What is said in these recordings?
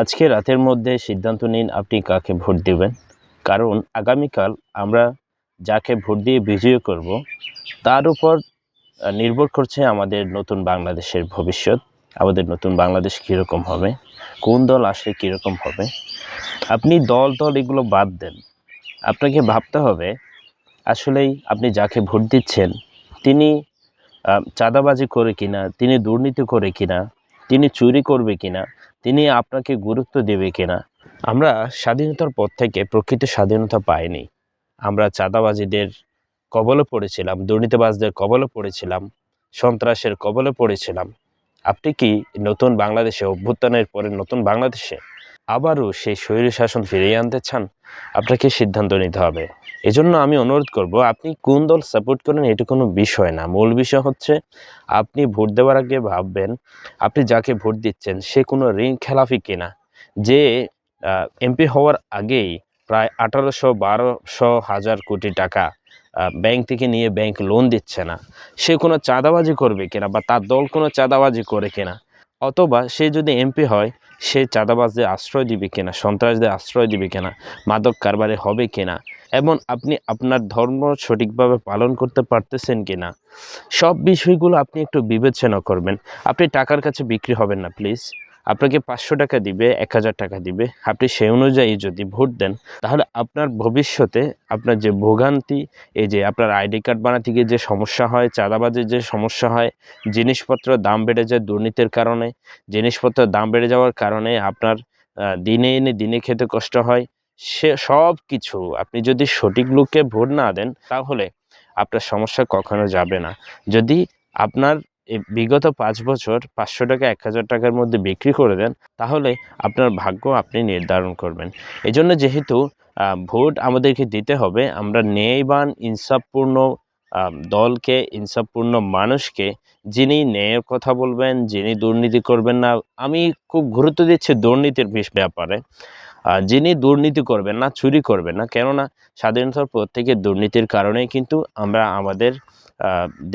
আজকে রাতের মধ্যে সিদ্ধান্ত নিন আপনি কাকে ভোট দেবেন। কারণ আগামীকাল আমরা যাকে ভোট দিয়ে বিজয়ী করব, তার উপর নির্ভর করছে আমাদের নতুন বাংলাদেশের ভবিষ্যৎ, আমাদের নতুন বাংলাদেশ কীরকম হবে, কোন দল আসলে কীরকম হবে। আপনি দল দল এগুলো বাদ দেন। আপনাকে ভাবতে হবে, আসলেই আপনি যাকে ভোট দিচ্ছেন, তিনি চাঁদাবাজি করে কিনা, তিনি দুর্নীতি করে কিনা, তিনি চুরি করবে কিনা তিনি আপনাকে গুরুত্ব দেবে কিনা? আমরা স্বাধীনতার পর থেকে প্রকৃত স্বাধীনতা পাইনি। আমরা চাঁদাবাজিদের কবলে পড়েছিলাম, দুর্নীতিবাজদের কবলে পড়েছিলাম, সন্ত্রাসের কবলে পড়েছিলাম। আপনি কি নতুন বাংলাদেশে অভ্যুত্থানের পরে নতুন বাংলাদেশে আবারও সেই শৈরী শাসন ফিরিয়ে আনতে চান? আপনাকে সিদ্ধান্ত নিতে হবে। এজন্য আমি অনুরোধ করব, আপনি কোন দল সাপোর্ট করেন এটা কোনো বিষয় না। মূল বিষয় হচ্ছে, আপনি ভোট দেওয়ার আগে ভাববেন, আপনি যাকে ভোট দিচ্ছেন সে কোনো ঋণ খেলাফি কিনা। যে এমপি হওয়ার আগেই প্রায় আঠারোশো বারোশো হাজার কোটি টাকা ব্যাংক থেকে নিয়ে ব্যাংক লোন দিচ্ছে না। সে কোনো চাঁদাবাজি করবে কিনা বা তার দল কোনো চাঁদাবাজি করে কিনা? অথবা সে যদি এমপি হয় সে চাঁদাবাজদের আশ্রয় দিবে কিনা, সন্ত্রাসদের আশ্রয় দিবে কিনা, মাদক কারবারে হবে কিনা, এবং আপনি আপনার ধর্ম সঠিকভাবে পালন করতে পারতেছেন কিনা, সব বিষয়গুলো আপনি একটু বিবেচনা করবেন। আপনি টাকার কাছে বিক্রি হবেন না প্লিজ আপনাকে পাঁচশো টাকা দিবে, এক হাজার টাকা দিবে। আপনি সেই অনুযায়ী যদি ভোট দেন, তাহলে আপনার ভবিষ্যতে আপনার যে ভোগান্তি, এই যে আপনার আইডি কার্ড বানাতে গিয়ে যে সমস্যা হয়, চাঁদাবাজির যে সমস্যা হয়, জিনিসপত্র দাম বেড়ে যায় দুর্নীতির কারণে জিনিসপত্রের দাম বেড়ে যাওয়ার কারণে আপনার দিনে এনে দিনে খেতে কষ্ট হয়, সে সব কিছু আপনি যদি সঠিক লোককে ভোট না দেন, তাহলে আপনার সমস্যা কখনো যাবে না। যদি আপনার বিগত পাঁচ বছর পাঁচশো টাকা, এক হাজার টাকার মধ্যে বিক্রি করে দেন, তাহলে আপনার ভাগ্য আপনি নির্ধারণ করবেন। এই জন্য যেহেতু ভোট আমাদেরকে দিতে হবে, আমরা ন্যায়বান, ইনসাফপূর্ণ দলকে, ইনসাফপূর্ণ মানুষকে, যিনি ন্যায়ের কথা বলবেন, যিনি দুর্নীতি করবেন না, আমি খুব গুরুত্ব দিচ্ছি দুর্নীতির ব্যাপারে। যিনি দুর্নীতি করবেন না, চুরি করবেন না, কেননা স্বাধীনতার পর থেকে দুর্নীতির কারণেই কিন্তু আমরা আমাদের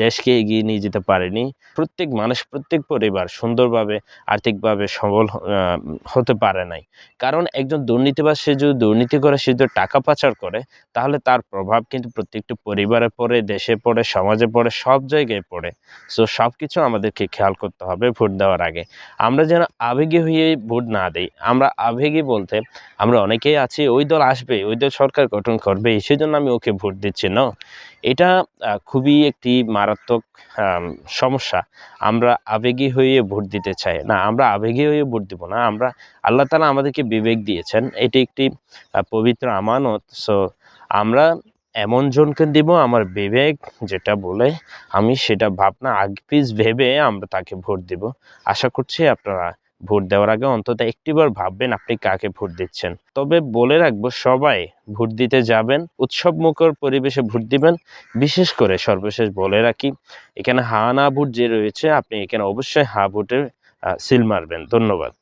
দেশকে এগিয়ে নিয়ে যেতে পারিনি। প্রত্যেক মানুষ, প্রত্যেক পরিবার সুন্দরভাবে, আর্থিকভাবে সবল হতে পারে নাই। কারণ একজন দুর্নীতিবাজ, সে যদি দুর্নীতি করে, সে যদি টাকা পাচার করে, তাহলে তার প্রভাব কিন্তু প্রত্যেকটি পরিবারে পড়ে, দেশে পড়ে, সমাজে পড়ে, সব জায়গায় পড়ে। সো সব কিছু আমাদেরকে খেয়াল করতে হবে ভোট দেওয়ার আগে। আমরা যেন আবেগী হয়ে ভোট না দিই, আমরা আবেগী বলতে আমরা অনেকেই আছি, ওই দল আসবে, ওই দল সরকার গঠন করবে সেই জন্য আমি ওকে ভোট দিচ্ছি, না? এটা খুবই একটি মারাত্মক সমস্যা। আমরা আবেগী হয়ে ভোট দিতে চাই। না, আমরা আবেগী হয়ে ভোট দিব না। আমরা আল্লাহ তালা আমাদেরকে বিবেক দিয়েছেন। এটি একটি পবিত্র আমানত। সো আমরা এমন জনকে দিব, আমার বিবেক যেটা বলে, আমি সেটা ভাবনা, আগে পিস ভেবে আমরা তাকে ভোট দিব। আশা করছি আপনারা ভোট দেওয়ার আগে অন্তত একটিবার ভাববেন আপনি কাকে ভোট দিচ্ছেন। তবে বলে রাখব, সবাই ভোট দিতে যাবেন উৎসব মুখর পরিবেশে ভোট দিবেন। বিশেষ করে সর্বশেষ বলে রাখি, এখানে হা না ভোট যে রয়েছে, আপনি এখানে অবশ্যই হা ভোটের সিল মারবেন। ধন্যবাদ।